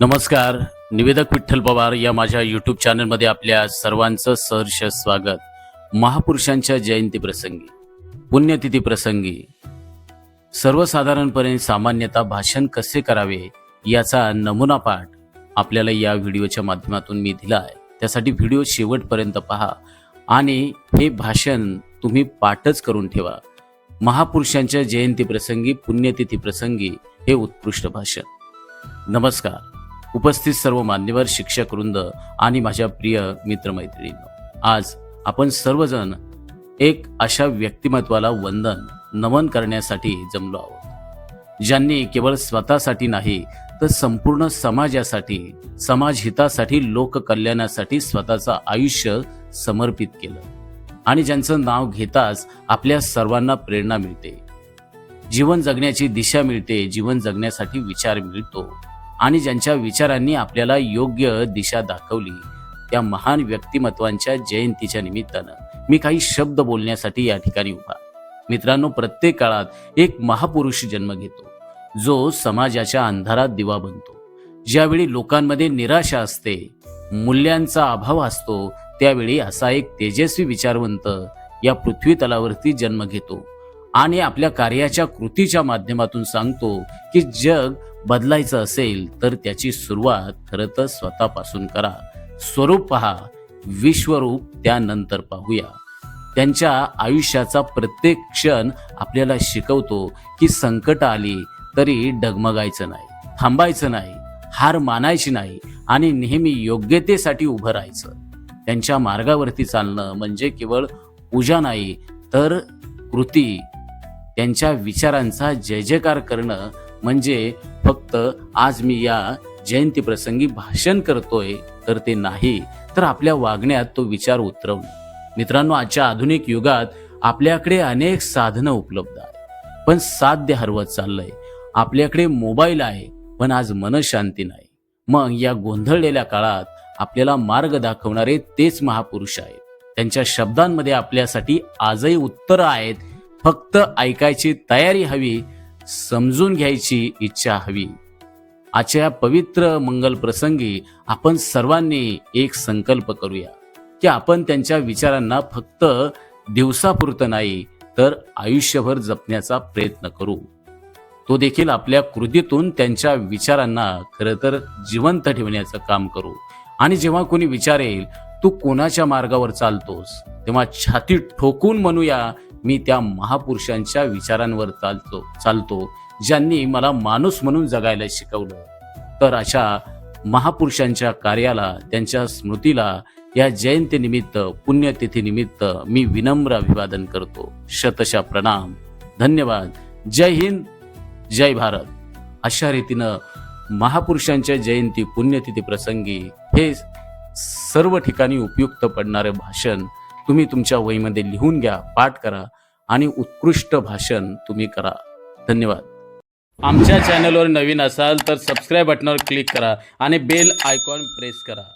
नमस्कार निवेदक विठ्ठल पवार या माझ्या यूट्यूब चॅनलमध्ये आपल्या सर्वांचं सहर्ष स्वागत. महापुरुषांच्या जयंती प्रसंगी पुण्यतिथी प्रसंगी. सर्वसाधारणपणे सामान्यतः भाषण कसे करावे याचा नमुना पाठ आपल्याला या व्हिडिओच्या माध्यमातून मी दिला आहे. त्यासाठी व्हिडिओ शेवटपर्यंत पहा आणि हे भाषण तुम्ही पाठच करून ठेवा. महापुरुषांच्या जयंती प्रसंगी पुण्यतिथी प्रसंगी हे उत्कृष्ट भाषण. नमस्कार. उपस्थित सर्व मान्यवर शिक्षक वृंद आणि माझ्या प्रिय मित्रमैत्रिणींनो आज आपण सर्वजण एक अशा व्यक्तिमत्वाला वंदन नमन करण्यासाठी जमलो आहोत ज्यांनी केवळ स्वतःसाठी नाही तर संपूर्ण समाजासाठी समाजहितासाठी लोककल्याणासाठी स्वतःचं आयुष्य समर्पित केलं. आणि ज्यांचं नाव घेताच आपल्या सर्वांना प्रेरणा मिळते. जीवन जगण्याची दिशा मिळते जीवन जगण्यासाठी विचार मिळतो. आणि ज्यांच्या विचारांनी आपल्याला योग्य दिशा दाखवली त्या महान व्यक्तिमत्वांच्या जयंतीच्या निमित्तानं. मी काही शब्द बोलण्यासाठी या ठिकाणी उभा. मित्रांनो प्रत्येक काळात एक महापुरुष जन्म घेतो. जो समाजाच्या अंधारात दिवा बनतो. ज्यावेळी लोकांमध्ये निराशा असते मूल्यांचा अभाव असतो त्यावेळी असा एक तेजस्वी विचारवंत या पृथ्वी तलावरती जन्म घेतो. आणि आपल्या कार्याच्या कृतीच्या माध्यमातून सांगतो की जग बदलायचं असेल तर त्याची सुरुवात खरं तर स्वतःपासून करा. स्वरूप पहा विश्वरूप त्यानंतर पाहूया. त्यांच्या आयुष्याचा प्रत्येक क्षण आपल्याला शिकवतो की संकट आली तरी डगमगायचं नाही थांबायचं नाही हार मानायची नाही आणि नेहमी योग्यतेसाठी उभं राहायचं. त्यांच्या मार्गावरती चालणं म्हणजे केवळ पूजा नाही तर कृती. त्यांच्या विचारांचा जय जयकार करणं म्हणजे फक्त आज मी या जयंती प्रसंगी भाषण करतोय तर ते नाही. तर आपल्या वागण्यात तो विचार उतरवणं. मित्रांनो आजच्या आधुनिक युगात आपल्याकडे अनेक साधनं उपलब्ध आहेत. पण साध्य हरवत चाललंय. आपल्याकडे मोबाईल आहे पण आज मनशांती नाही. मग या गोंधळलेल्या काळात आपल्याला मार्ग दाखवणारे तेच महापुरुष आहेत. त्यांच्या शब्दांमध्ये आपल्यासाठी आजही उत्तरं आहेत फक्त ऐकायची तयारी हवी समजून घ्यायची इच्छा हवी. आजच्या पवित्र मंगल प्रसंगी आपण सर्वांनी एक संकल्प करूया की आपण त्यांच्या विचारांना फक्त दिवसापुरतं नाही तर आयुष्यभर जपण्याचा प्रयत्न करू. तो देखील आपल्या कृतीतून त्यांच्या विचारांना खरं तर जिवंत ठेवण्याचं काम करू. आणि जेव्हा कोणी विचारेल तू कोणाच्या मार्गावर चालतोस? तेव्हा छाती ठोकून म्हणूया मी त्या महापुरुषांच्या विचारांवर चालतो चालतो ज्यांनी मला माणूस म्हणून जगायला शिकवलं. तर अशा महापुरुषांच्या कार्याला त्यांच्या स्मृतीला या जयंतीनिमित्त पुण्यतिथीनिमित्त मी विनम्र अभिवादन करतो. शतशा प्रणाम. धन्यवाद. जय हिंद. जय भारत. अशा रीतीनं महापुरुषांच्या जयंती पुण्यतिथी प्रसंगी हे सर्व ठिकाणी उपयुक्त पडणारे भाषण तुम्ही तुमच्या वहीमध्ये लिहून घ्या पाठ करा. आणि उत्कृष्ट भाषण तुम्ही करा. धन्यवाद. आमच्या चॅनलवर नवीन असाल तर सबस्क्राईब बटनावर क्लिक करा आणि बेल आयकॉन प्रेस करा.